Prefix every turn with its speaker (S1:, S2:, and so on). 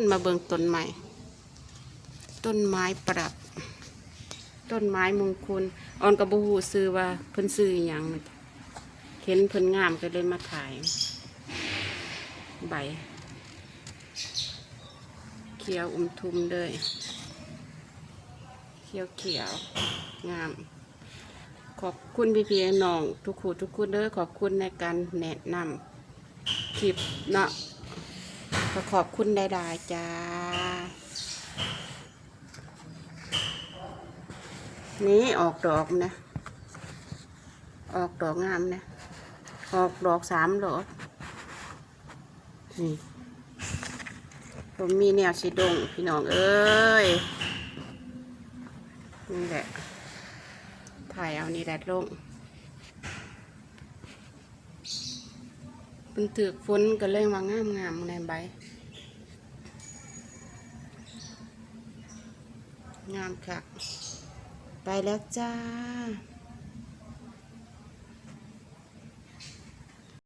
S1: นมาเบิ่งต้นไม้ต้นไม้ประดับ ต้นไม้มงคลออนกับบูฮูซื้อว่าเพิ่นซื้ออย่างเห็นเพิ่นงามก็เลยมาถ่าย ใบ เขียวอุ้มทุมเลยเขียวเขียวงาม ขอบคุณพี่พี่น้อง ทุกคู่ทุกคนเด้อขอบคุณในการแนะนำคลิปเนาะ ก็ขอบคุณได้ดๆจ้า นี่ออกดอกนะ ออกดอกงามนะ ออกดอกสามดอกนี่ผมมีแนวสีดงพี่น้องเอ้ย นี่แหละ ถ่ายเอานี่แหละลง เป็นถือฝนก็เลยว่างามงามๆในใบ งามค่ะ ไปแล้วจ้า